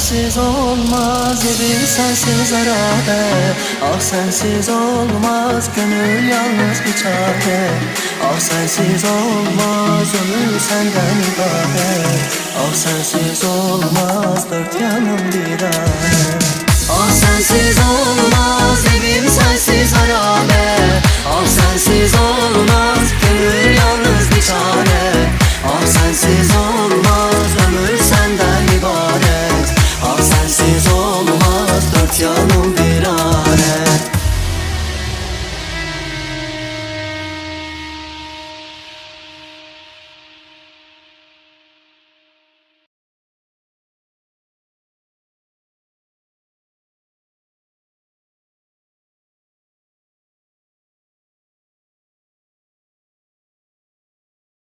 sensiz olmaz evim sensiz harabe Ah sensiz olmaz gönül yalnız bir çare. Ah sensiz olmaz ömür senden ibaret. Ah sensiz olmaz dört yanım bir alem Ah sensiz olmaz